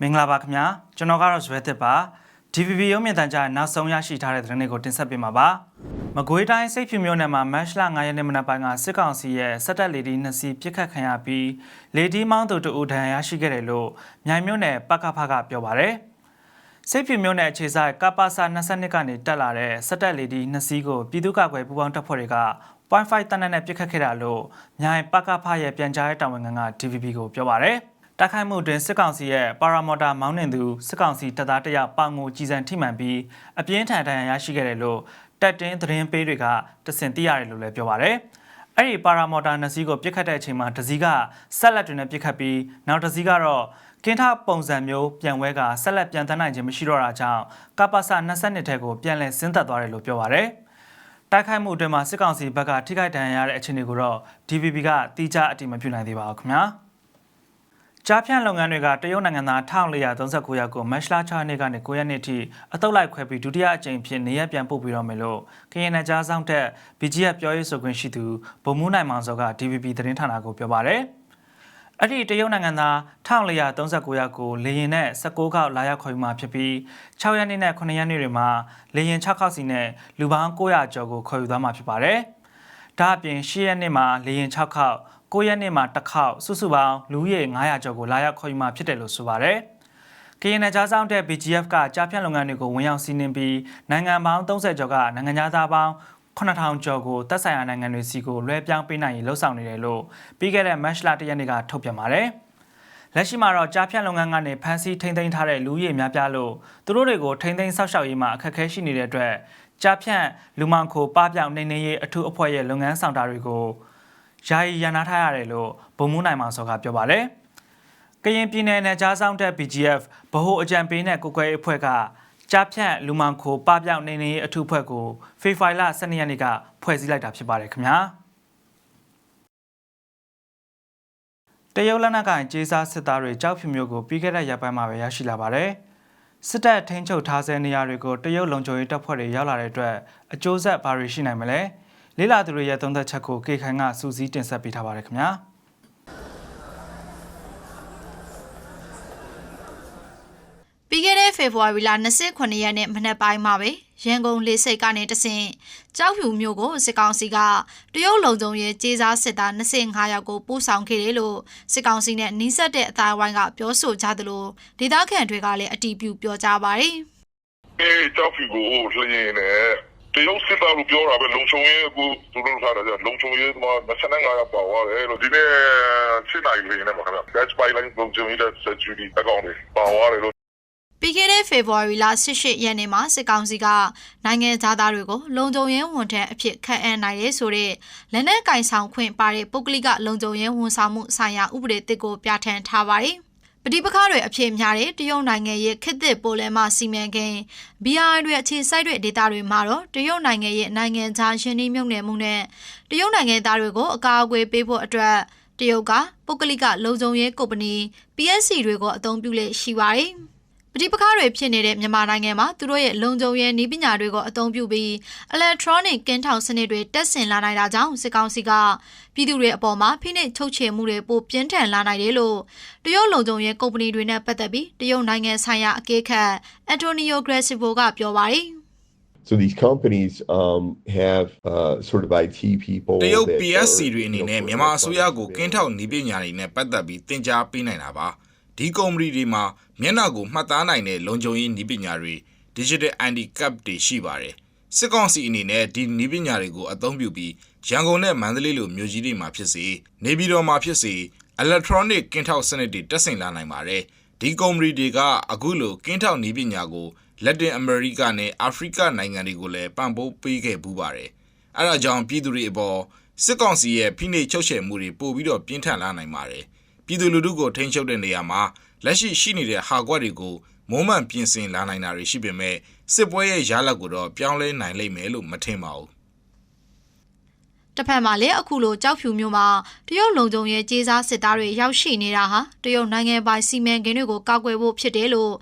မင်္ဂလာပါခင်ဗျာကျွန်တော်ကတော့ဇွဲသစ်ပါ DVB ရုံးမြင့်တန်ကြားနောက်ဆုံးရရှိထားတဲ့သတင်းတွေကိုတင်ဆက်ပေးမှာပါမကွေးတိုင်းစိတ်ဖြူမြို့နယ်မှာမတ်လ9ရက်နေ့မနက်ပိုင်းကစစ်ကောင်စီရဲ့စက်တက်လေဒီနှစ်စီးပြစ်ခတ်ခံရပြီးလေဒီမောင်းသူတူဒဏ်ရာရရှိခဲ့တယ်လို့မြိုင်မြို့နယ်ပကဖကပြောပါရယ်စိတ်ဖြူမြို့နယ်အခြေဆိုင်ကပ္ပစာ22ကနေတက်လာတဲ့စက်တက်လေဒီနှစ်စီးကိုပြည်သူ့ကာကွယ်ပူးပေါင်းတပ်ဖွဲ့တွေက Wi-Fi တနက်နဲ့ပြစ်ခတ်ခဲ့တာလို့မြိုင်ပကဖရဲ့ပြန်ကြားရေးတာဝန်ခံက DVB ကိုပြောပါရယ်တိုက်ခိုက်မှုတွင်စစ်ကောင်စီရဲ့ပါရာမော်တာမောင်းနှင်သူစစ်ကောင်စီတပ်သားတရပောင်ကိုကြီးစံထိမှန်ပြီးအပြင်းထန်ဒဏ်ရာရရှိခဲ့တယ်လို့တက်တင်းသတင်းပေးတွေကတစင်သိရတယ်လို့လည်းပြောပါရယ်အဲ့ဒီပါရာမော်တာနှစ်စီးကိုပြစ်ခတ်တဲ့အချိန်မှာတစ်စီးကဆက်လက်တွေနဲ့ပြစ်ခတ်ပြီးနောက်တစ်စီးကတော့ကင်းထပုံစံမျိုးပြန်ဝဲကဆက်လက်ပြန်တန်းနိုင်ခြင်းမရှိတော့တာကြောင့်ကပ္ပစ22ထဲကိုပြန်လည်ဆင်းသက်သွားတယ်လို့ပြောပါရယ် တိုက်ခိုက်မှုအတွင်းမှာစစ်ကောင်စီဘက်ကထိခိုက်ဒဏ်ရာရတဲ့အခြေအနေကိုတော့ DVB ကတိကျအတည်မပြုနိုင်သေးပါဘူးခင်ဗျာ။ကြားဖြန့်လုပ်ငန်းတွေကတရုတ်နိုင်ငံသား1439ယောက်ကိုမတ်လ6ရက်နေ့ကနေ9ရက်နေ့ထိအတုပ်လိုက်ခွဲပြီးဒုတိယအကြိမ်ဖြစ်နေရပြန်ပို့ပြီးတော့မယ်လို့ကရင်နယ်ကြားဆောင်တဲ့ BGF ပြောရေးဆိုခွင့်ရှိသူဗိုလ်မှူးနိုင်မောင်စောက DVB သတင်းဌာနကိုပြောပါရယ်။ အဲ့ဒီတရုတ်နိုင်ငံသား1439ယောက်ကိုလေရင်နဲ့16ခေါက်လာရောက်ခေါ်ယူมาဖြစ်ပြီး6ရက်နေ့နဲ့9ရက်နေ့တွေမှာလေရင်6ခေါက်စီနဲ့လူပေါင်း900ကျော်ကိုခေါ်ယူသွားမှာဖြစ်ပါတယ်။ဒါအပြင်10ရက်နေ့မှာလေရင်6ခေါက်9ရက်နေ့မှာတစ်ခေါက်စုစုပေါင်းလူဦးရေ900ကျော်ကိုလာရောက်ခေါ်ယူมาဖြစ်တယ်လို့ဆိုပါတယ်။ကရင်နယ်ခြားစောင့်တဲ့ BGF ကကြားဖြတ်လုပ်ငန်းတွေကိုဝင်ရောက်စီးနင်းပြီးနိုင်ငံပေါင်း30ကျော်ကနိုင်ငံသားပေါင်း 9000ကျော်ကိုတပ်ဆိုင်ရာနိုင်ငံတွေစီကိုလွှဲပြောင်းပေးနိုင်ရေးလှုံ့ဆော်နေတယ်လို့ပြီးခဲ့တဲ့ match လတရက်နေ့ကထုတ်ပြန်ပါတယ်။လက်ရှိမှာတော့ကြားဖြတ်လုပ်ငန်းကနေဖမ်းဆီးထိန်းသိမ်းထားတဲ့လူဦးရေများပြားလို့သူတို့တွေကိုထိန်းသိမ်းဆောက်ရှောက်ရေးမှာအခက်အခဲရှိနေတဲ့အတွက်ကြားဖြတ်လူမောင်ခိုပပျောက်နေနေရေးအထူးအဖွဲ့ရဲ့လုပ်ငန်းဆောင်တာတွေကိုယာယီရန်နာထားရတယ်လို့ဗိုလ်မှူးနိုင်မောင်စောကပြောပါတယ်။ကရင်ပြည်နယ်နယ်ကြားဆောင်တဲ့ BGF ဗဟိုအကြံပေးနဲ့ကိုကွယ်ရေးအဖွဲ့က ကြားဖြတ်လူမောင်ခိုပပျောက်နေနေရေးအထူးအဖွဲ့ကိုဖေဖိုင်လ12ရက်နေ့ကဖွဲ့စည်းလိုက်တာဖြစ်ပါတယ်ခင်ဗျာတရုတ်လက်နက်ကင်ကျေးစားစစ်သားတွေကြောက်ဖြူမျိုးကိုပြီးခဲ့တဲ့ရက်ပိုင်းမှာပဲရရှိလာပါတယ်စစ်တပ်ထိန်းချုပ်ထားဆဲနေရာတွေကိုတရုတ်လုံခြုံရေးတပ်ဖွဲ့တွေရောက်လာတဲ့အတွက်အကျိုးဆက်ဘာတွေရှိနိုင်မလဲလေးလာသူတွေရဲ့သုံးသက်ချက်ကိုကေခိုင်ကစူးစီးတင်ဆက်ပေးထားပါတယ်ခင်ဗျာ ပြီးခဲ့တဲ့ ဖေဖော်ဝါရီလ29ရက်နေ့မနက်ပိုင်းမှာပဲရန်ကုန်လေဆိပ်ကနေတဆင့်ကြောက်ဖြူမြို့ကိုစစ်ကောင်စီကတရုတ်လုံခြုံရေးကြေးစားစစ်သား25ယောက်ကိုပို့ဆောင်ခဲ့တယ်လို့စစ်ကောင်စီနဲ့နှိစက်တဲ့အတိုင်းဝိုင်းကပြောဆိုကြသလိုဒေသခံတွေကလည်းအတီးပြုပြောကြပါတယ်။အေးကြောက်ဖြူကိုလှည့်ရင်လည်းတရုတ်စစ်သားလို့ပြောတာပဲလုံချုံရဲကိုသူတို့ထားတာကြလုံချုံရဲက25ရောက်ပါသွားတယ်လို့ဒီနေ့စစ်နိုင်လေးနဲ့ပါခင်ဗျ batch by line လုံချုံရဲတဲ့ security အကောင့်တွေပါသွားတယ်လို့ ပြီးခဲ့တဲ့ဖေဖော်ဝါရီလ18ရက်နေ့မှာစစ်ကောင်စီကနိုင်ငံသားသားတွေကိုလုံခြုံရေးဝန်ထမ်းအဖြစ်ခန့်အပ်နိုင်တဲ့ဆိုတဲ့လက်နက်ကင်ဆောင်ခွင့်ပါတဲ့ပုဂ္ဂလိကလုံခြုံရေးဝန်ဆောင်မှုဆိုင်ရာဥပဒေတစ်ကိုပြဋ္ဌာန်းထားပါတယ်။ပဋိပက္ခတွေအဖြစ်များတဲ့တရုတ်နိုင်ငံရဲ့ခေတ်သစ်ပိုလန်မစီမံကိန်း BRI တွေအခြေစိုက်တဲ့ဒေသတွေမှာတော့တရုတ်နိုင်ငံရဲ့နိုင်ငံခြားယင်းနှိမ့်မြုပ်နယ်မှုနဲ့တရုတ်နိုင်ငံသားတွေကိုအကာအကွယ်ပေးဖို့အတွက်တရုတ်ကပုဂ္ဂလိကလုံခြုံရေးကုမ္ပဏီ PSC တွေကိုအသုံးပြုလေ့ရှိပါတယ်။ပ ဋိပက္ခတွေဖြစ်နေတဲ့မြန်မာနိုင်ငံမှာသူတို့ရဲ့လုံခြုံရေးနည်းပညာတွေကိုအသုံးပြုပြီး electronic ကင်းထောင်စနစ်တွေတက်ဆင်လာနိုင်တာကြောင့်စစ်ကောင်စီကပြည်သူတွေအပေါ်မှာဖိနှိပ်ချုပ်ချယ်မှုတွေပိုပြင်းထန်လာနိုင်တယ်လို့တရုတ်လုံခြုံရေးကုမ္ပဏီတွေနဲ့ပတ်သက်ပြီးတရုတ်နိုင်ငံဆိုင်ရာအကဲခတ်အန်တိုနီယိုဂရက်စီဗိုကပြောပါတယ် So these companies um, have uh, sort of IT people. တရုတ် that PSC are, တွေအနေ you know, နဲ့ for မြန်မာအစိုးရကို electronic ကင်းထောက်နေပညာတွေနဲ့ပတ်သက်ပြီးတင် जा ပေးနိုင်တာပါ ဒီကုမ္ပဏီတွေမှာမျက်နှာကိုမှတ်သားနိုင်တဲ့လုံခြုံရေးနည်းပညာတွေ Digital ID Card တွေရှိပါတယ်စစ်ကောင်စီအနေနဲ့ဒီနည်းပညာတွေကိုအသုံးပြုပြီးရန်ကုန်နဲ့မန္တလေးလိုမြို့ကြီးတွေမှာဖြစ်စေနေပြည်တော်မှာဖြစ်စေ Electronic ကင်းထောက်စနစ်တွေတက်ဆင်လာနိုင်ပါတယ်ဒီကုမ္ပဏီတွေကအခုလိုကင်းထောက်နည်းပညာကိုလက်တင်အမေရိကနဲ့အာဖရိကနိုင်ငံတွေကိုလည်းပံ့ပိုးပေးခဲ့ပူးပါတယ်။အဲဒါကြောင့်ပြည်သူတွေအပေါ်စစ်ကောင်စီရဲ့ဖိနှိပ်ချုပ်ချယ်မှုတွေပို့ပြီးတော့ပြင်းထန်လာနိုင်ပါတယ်။ ပြည်သူလူထုကိုထိန်းချုပ်တဲ့နေရာမှာလက်ရှိရှိနေတဲ့ဟာကွက်တွေကိုမုံမှန်ပြင်ဆင်လာနိုင်တာတွေရှိပေမဲ့စစ်ပွဲရဲ့ရလဒ်ကိုတော့ပြောင်းလဲနိုင်လိမ့်မယ်လို့မထင်ပါဘူး။တစ်ဖက်မှာလည်းအခုလိုကြောက်ဖြူမျိုးမှာတရုတ်လုံခြုံရေးကြေးစားစစ်သားတွေရောက်ရှိနေတာဟာတရုတ်နိုင်ငံပိုင်စီမံကိန်းတွေကိုကောက်ွယ်ဖို့ဖြစ်တယ်လို့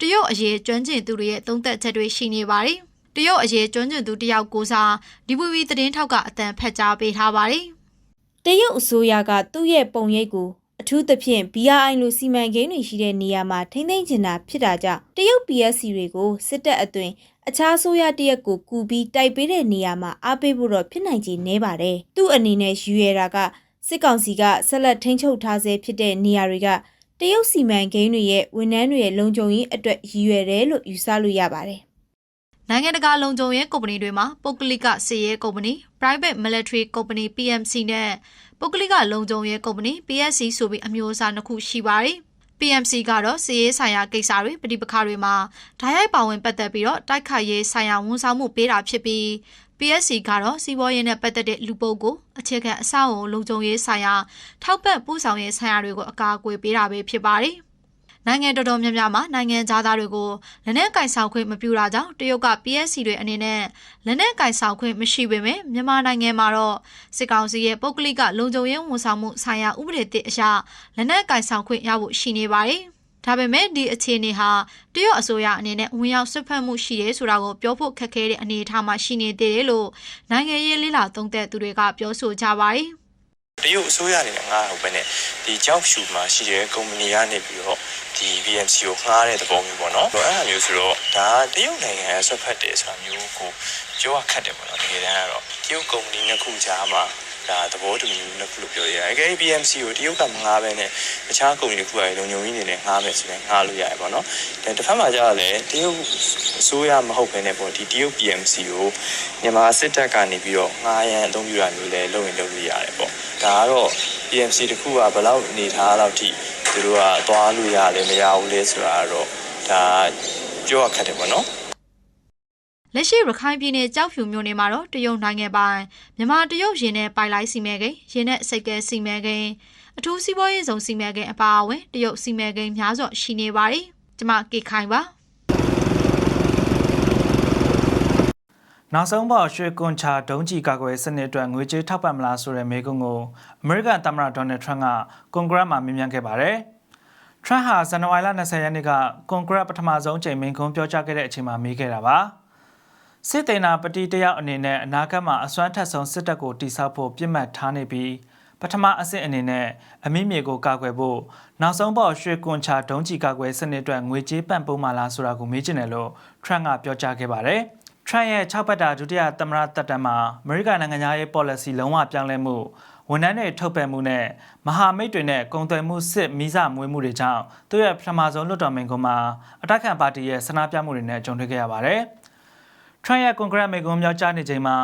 တရုတ်အရေးကျွမ်းကျင်သူတွေရဲ့သုံးသပ်ချက်တွေရှိနေပါတယ်။တရုတ်အရေးကျွမ်းကျင်သူတယောက်ကိုစား DVB သတင်းထောက်ကအတန်ဖက်ကြားပေးထားပါတယ်။တရုတ်အစိုးရကသူ့ရဲ့ပုံရိပ်ကို အထူးသဖြင့် BRI လိုစီမံကိန်းတွေရှိတဲ့နေရာမှာထိမ့်သိမ့်ချင်တာဖြစ်တာကြောင့်တရုတ် PSC တွေကိုစစ်တပ်အသွင်အခြားဆိုရတရက်ကိုကူပြီးတိုက်ပေးတဲ့နေရာမှာအားပေးဖို့တော့ဖြစ်နိုင်ခြေနည်းပါတယ်။သူ့အနေနဲ့ယူရတာကစစ်ကောင်စီကဆက်လက်ထိန်းချုပ်ထားဆဲဖြစ်တဲ့နေရာတွေကတရုတ်စီမံကိန်းတွေရဲ့ဝန်ထမ်းတွေရဲ့လုံခြုံရေးအတွက်ရည်ရွယ်တယ်လို့ယူဆလို့ရပါတယ်။ နိုင်ငံတကာလုံခြုံရေးကုမ္ပဏီတွေမှာပုဂ္ဂလိကစီးရဲကုမ္ပဏီ private military company PMC နဲ့ပုဂ္ဂလိကလုံခြုံရေးကုမ္ပဏီ PSC ဆိုပြီးအမျိုးအစားနှစ်ခုရှိပါတယ်။ PMC ကတော့စီးရဲဆိုင်ရာကိစ္စတွေပြည်ပခါတွေမှာဓာတ်ရိုက်ပါဝင်ပတ်သက်ပြီးတော့တိုက်ခိုက်ရေးဆိုင်ရာဝန်ဆောင်မှုပေးတာဖြစ်ပြီး PSC ကတော့စီးပွားရေးနဲ့ပတ်သက်တဲ့လူပုဂ္ဂိုလ်အခြေခံအဆောက်အအုံလုံခြုံရေးဆိုင်ရာထောက်ပံ့ပို့ဆောင်ရေးဆိုင်ရာတွေကိုအကာအကွယ်ပေးတာပဲဖြစ်ပါတယ်။ နိုင်ငံတော်တော်များများမှာနိုင်ငံသားသားတွေကိုလက်နက်ကင်ဆောင်ခွင့်မပြုတာကြောင့်တရုတ်က PSC တွေအနေနဲ့လက်နက်ကင်ဆောင်ခွင့်မရှိပေမဲ့မြန်မာနိုင်ငံမှာတော့စစ်ကောင်စီရဲ့ပုဂ္ဂလိကလုံခြုံရေးဝန်ဆောင်မှုဆိုင်ရာဥပဒေသစ်အရလက်နက်ကင်ဆောင်ခွင့်ရဖို့ရှိနေပါတယ်။ဒါပေမဲ့ဒီအခြေအနေဟာတရုတ်အစိုးရအနေနဲ့ဝင်ရောက်ဆွတ်ဖက်မှုရှိရဲဆိုတာကိုပြောဖို့ခက်ခဲတဲ့အနေအထားမှာရှိနေသေးတယ်လို့နိုင်ငံရေးလေးလာသုံးသပ်သူတွေကပြောဆိုကြပါတယ်။ တရုတ်အစိုးရအနေနဲ့ငှားတော့ပဲနဲ့ဒီကြောက်ရှူမှာရှိတဲ့ကုမ္ပဏီကနေပြီးတော့ဒီ BMC ကိုငှားတဲ့သဘောမျိုးပေါ့နော်အဲ့ဒါမျိုးဆိုတော့ဒါတရုတ်နိုင်ငံရဲ့ဆွတ်ဖက်တယ်ဆိုတာမျိုးကိုပြောရခက်တယ်ပေါ့နော်တကယ်တမ်းကတော့တရုတ်ကုမ္ပဏီနှစ်ခုကြားမှာ ဒါသဘောတူညီမှုနှစ်ခုလို့ပြောရရတယ်။ BMC ကိုတရုတ်ကမငှားပဲနဲ့တခြားကုမ္ပဏီတစ်ခုကလုံခြုံရေးနေနဲ့ငှားမယ်ဆိုရင်ငှားလို့ရတယ်ပေါ့နော်။ဒါတစ်ဖက်မှာကျတော့လေတရုတ်အစိုးရမဟုတ်ဘဲနဲ့ပေါ့ဒီတရုတ် BMC ကိုမြန်မာစစ်တပ်ကနေပြီးတော့ငှားရန်အသုံးပြုတာမျိုးလည်းလုပ်ရင်လုပ်လို့ရတယ်ပေါ့။ဒါကတော့ PMC တခုကဘယ်လောက်အနေထားလောက်ထိသူတို့ကသွားလို့ရတယ်မရဘူးလေဆိုတာကတော့ဒါပြောရခက်တယ်ပေါ့နော် လက်ရှိရခိုင်ပြည်နယ်ကြောက်ဖြူမြို့နယ်မှာတော့တရုတ်နိုင်ငံပိုင်မြန်မာတရုတ်ရင်နဲ့ပိုင်လိုက်စီမဲကိန်းရင်နဲ့စိတ်ကဲစီမဲကိန်းအထူးစီးပွားရေးဆောင်စီမဲကိန်းအပါအဝင်တရုတ်စီမဲကိန်းများစွာရှိနေပါတယ်။ကျမကေခိုင်ပါနောက်ဆုံးပေါ်ရွှေကွန်ချာဒုံးကျည်ကာကွယ်စနစ်အတွက်ငွေကြေးထောက်ပံ့မလားဆိုတဲ့မေးခွန်းကိုအမေရိကန်သမ္မတဒေါ်နယ်ထရန့်ကကွန်ဂရက်မှာမေးမြန်းခဲ့ပါတယ်။ထရန့်ဟာဇန်နဝါရီလ20ရက်နေ့ကကွန်ဂရက်ပထမဆုံးချိန်မိန့်ခွန်းပြောကြားခဲ့တဲ့အချိန်မှာမေးခဲ့တာပါ။ စစ်တေနာပတိတယောက်အနေနဲ့အနာဂတ်မှာအစွမ်းထက်ဆုံးစစ်တပ်ကိုတိစောက်ဖို့ပြစ်မှတ်ထားနေပြီးပထမအဆင့်အနေနဲ့အမိမြေကိုကာကွယ်ဖို့နောက်ဆုံးပေါ်ရွှေကွန်ချာဒုံးကျည်ကာကွယ်စနစ်အတွက်ငွေကြေးပံ့ပိုးမှလားဆိုတာကိုမေးချင်တယ်လို့ထရန့်ကပြောကြားခဲ့ပါတယ်။ထရန့်ရဲ့6ပတ်တာဒုတိယသမ္မတတက်တမ်းမှာအမေရိကန်နိုင်ငံသားရေး policy လုံးဝပြောင်းလဲမှုဝန်ထမ်းတွေထုတ်ပယ်မှုနဲ့မဟာမိတ်တွေနဲ့ကုန်သွယ်မှုစစ်မီးစာမွေးမှုတွေကြောင့်သူ့ရဲ့ပထမဆုံးလွှတ်တော်မိန့်ခွန်းမှာအတိုက်ခံပါတီရဲ့ဆန္ဒပြမှုတွေနဲ့ကြုံတွေ့ခဲ့ရပါတယ်။ ထရန့်ရဲ့ကွန်ဂရက်မိန့်ခွန်းပြောကြားနေချိန်မှာ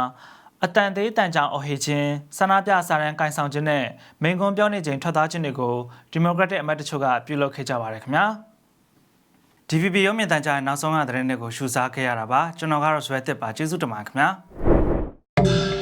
အတန်သေးတန်ကြောင်အဟေချင်းဆန္ဒပြစာရန်ကင်ဆောင်ခြင်းနဲ့မိန့်ခွန်းပြောနေချိန်ထွက်သားခြင်းတွေကိုဒီမိုကရက်တစ်အမတ်တချို့ကပြုလုပ်ခဲ့ကြပါတယ်ခင်ဗျာ။ DVB ရုံးမြင့်တန်ကြားရဲ့နောက်ဆုံးရသတင်းတွေကိုရှုစားခဲ့ရတာပါကျွန်တော်ကတော့ဇွဲတစ်ပါကျေးဇူးတင်ပါတယ်ခင်ဗျာ